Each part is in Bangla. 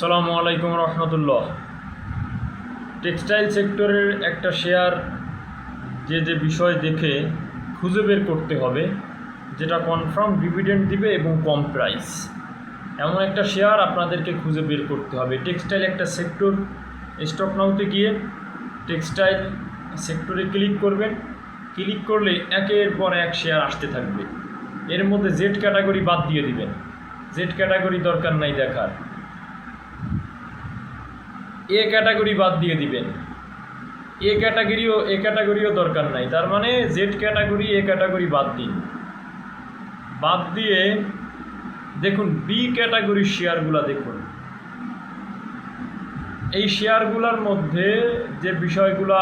সালামু আলাইকুম রহমতুল্লাহ। টেক্সটাইল সেক্টরের একটা শেয়ার যে যে বিষয় দেখে খুঁজে বের করতে হবে, যেটা কনফার্ম ডিভিডেন্ড দিবে এবং কম প্রাইস এমন একটা শেয়ার আপনাদেরকে খুঁজে বের করতে হবে। টেক্সটাইল একটা সেক্টর স্টক নাওতে গিয়ে টেক্সটাইল সেক্টরে ক্লিক করবেন। ক্লিক করলে একের পর এক শেয়ার আসতে থাকবে। এর মধ্যে জেড ক্যাটাগরি বাদ দিয়ে দিবেন। জেড ক্যাটাগরি দরকার নাই দেখার। এ ক্যাটাগরি বাদ দিয়ে দিবেন। এ ক্যাটাগরিও এ ক্যাটাগরিও দরকার নাই। তার মানে জেড ক্যাটাগরি, এ ক্যাটাগরি বাদ দিন। বাদ দিয়ে দেখুন বি ক্যাটাগরির শেয়ারগুলো দেখুন। এই শেয়ারগুলোর মধ্যে যে বিষয়গুলা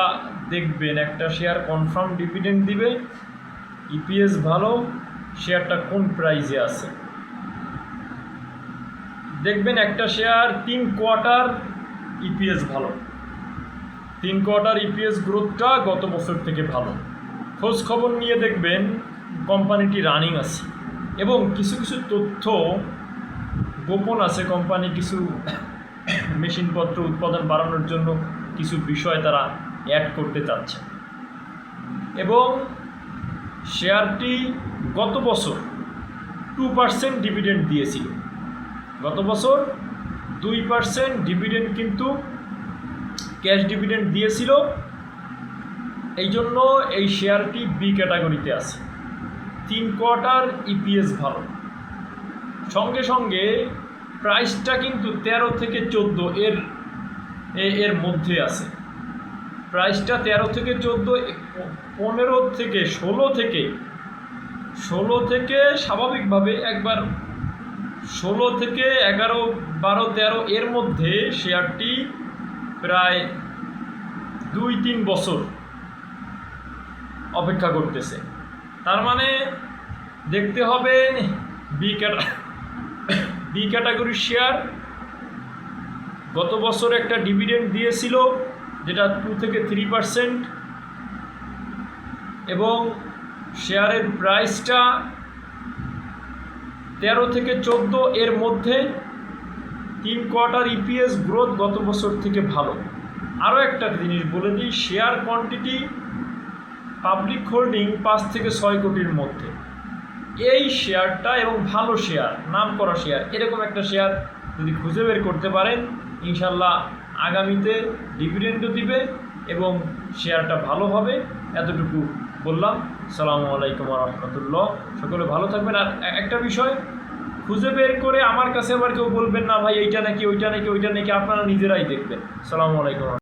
দেখবেন, একটা শেয়ার কনফার্ম ডিভিডেন্ড দিবে ইপিএস ভালো, শেয়ারটা কোন প্রাইজে আছে? দেখবেন একটা শেয়ার তিন কোয়ার্টার ইপিএস ভালো। তিন কোয়ার্টার ইপিএস গ্রোথটা গত বছর থেকে ভালো। খোঁজ খবর নিয়ে দেখবেন কোম্পানিটি রানিং আছে। এবং কিছু কিছু তথ্য গোপন আছে কোম্পানি কিছু মেশিনপত্র উৎপাদন বাড়ানোর জন্য কিছু বিষয় তারা অ্যাড করতে চাচ্ছে। এবং শেয়ারটি গত বছর টু পার্সেন্ট ডিভিডেন্ড দিয়েছিল। গত বছর দুই পার্সেন্ট ডিভিডেন্ড কিন্তু ক্যাশ ডিভিডেন্ড দিয়েছিল। এই জন্য এই শেয়ারটি বি ক্যাটাগরিতে আছে। তিন কোয়ার্টার ইপিএস ভালো। সঙ্গে সঙ্গে প্রাইসটা কিন্তু তেরো থেকে চোদ্দ এর এর মধ্যে আছে। প্রাইসটা তেরো থেকে চোদ্দ, পনেরো থেকে ষোলো থেকে ষোলো থেকে স্বাভাবিকভাবে একবার ষোলো থেকে এগারো, বারো, তেরো এর মধ্যে শেয়ারটি প্রায় দুই, তিন বছর অপেক্ষা করতেছে। তার মানে দেখতে হবে বি ক্যাটা বি ক্যাটাগরির শেয়ার গত বছর একটা ডিভিডেন্ড দিয়েছিল, যেটা টু থেকে থ্রি পার্সেন্ট এবং শেয়ারের প্রাইসটা তেরো থেকে চোদ্দ এর মধ্যে তিন কোয়ার্টার ইপিএস গ্রোথ গত বছর থেকে ভালো। আরও একটা জিনিস বলে দিই শেয়ার কোয়ান্টিটি পাবলিক হোল্ডিং পাঁচ থেকে ছয় কোটির মধ্যে। এই শেয়ারটা এবং ভালো শেয়ার নাম করা শেয়ার এরকম একটা শেয়ার যদি খুঁজে বের করতে পারেন, ইনশাল্লাহ আগামীতে ডিভিডেন্ডও দিবে এবং শেয়ারটা ভালো হবে, এতটুকু বললাম, সালামু আলাইকুম রহমতুল্লাহ। সকলে ভালো থাকবেন। আর একটা বিষয়, খুঁজে বের করে আমার কাছে আবার কেউ বলবেন, না ভাই, এইটা নাকি, ওইটা নাকি ওইটা নাকি আপনারা নিজেরাই দেখবেন। সালামু আলাইকুম